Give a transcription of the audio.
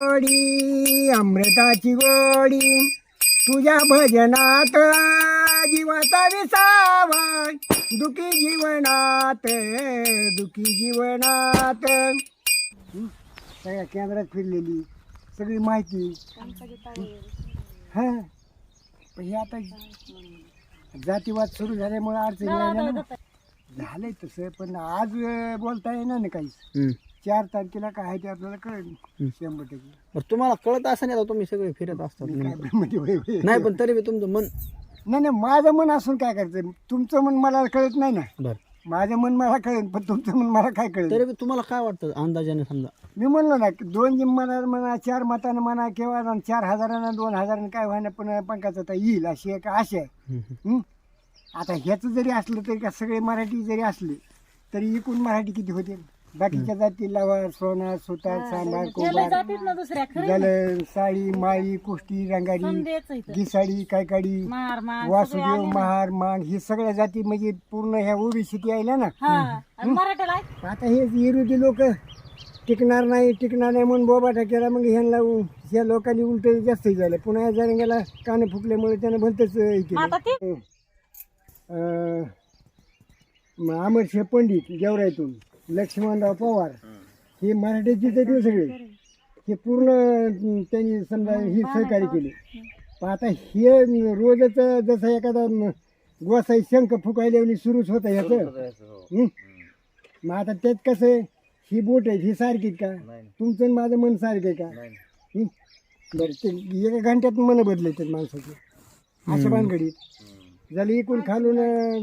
गोडी अमृताची गोडी. तुझ्या भजनात जीवाचा विसावा. दुखी जीवनात दुखी जीवनात. सगळ्या केंद्रात फिरलेली. सगळी माहिती. हा. पण हे आता जातीवाद सुरू झाल्यामुळे अडचणी आल्या ना. झालंय तसं पण आज अं, बोलता येणार ना काहीच हम्म. चार तारखेला काय आहे ते आपल्याला कळेल शंभर टक्के बरं, तुम्हाला कळत असं नाही आता तुम्ही सगळे फिरत असतात काय नेमकं. म्हणजे होय, होय. नाही पण तरी बी तुमचं मन नाही नाही माझं मन असून काय करायचं तुमचं मन मला कळत नाही ना बर माझं मन मला कळेल पण तुमचं मन मला काय कळेल तरी बी तुम्हाला काय वाटतं अंदाजाने समजा मी म्हणलो ना की दोन जिम्माना म्हणा चार मतानं म्हणा किंवा चार हजारानं दोन हजारानं काय व्हायना पण पंकाचं आता येईल अशी एक आशा आहे हम्म. हं? आता ह्याचं जरी असलं तरी का सगळे मराठी जरी असले तरी एकूण मराठी किती होते? बाकीच्या जाती लवार सोना सुतार सांबार कोबार जातीत ना दुसऱ्या खरं झालं साडी माळी कुष्टी रंगारी इथं घिसाडी कायकाडी मार मार वासुदेव महार मांग ही सगळ्या जाती म्हणजे पूर्ण ह्या ओबीसीटी आल्या ना? हा आणि मराठ्याला आहे. आता हे विरोधी लोक टिकणार नाही टिकणार नाही म्हणून बोबाटा केला मग ह्यांना उ- ह्या लोकांनी उलट जास्त झालं. पुन्हा या जरंगाला कान फुकल्यामुळे त्यानं भलतच हे मग केलं. आता ते अं, म- अमरशे पंडित गेवरायतून लक्ष्मणराव पवार हे. मराठीचे तरी सगळे. हे पूर्ण त्यांनी समजा ही सहकार्य केले. पण आता हे रोजच जसं एखादा गोसाई शंख फुकायला सुरूच होतं ह्याचं हं? मग आता त्यात कसं आहे? ही बोट आहे ही सारखीच का? तुमचं आणि माझं मन सारखं आहे का? बरं ते एका घंट्यात मन बदलतात माणसाचे. अशा भानगडीत. झाली इकून खालून अं,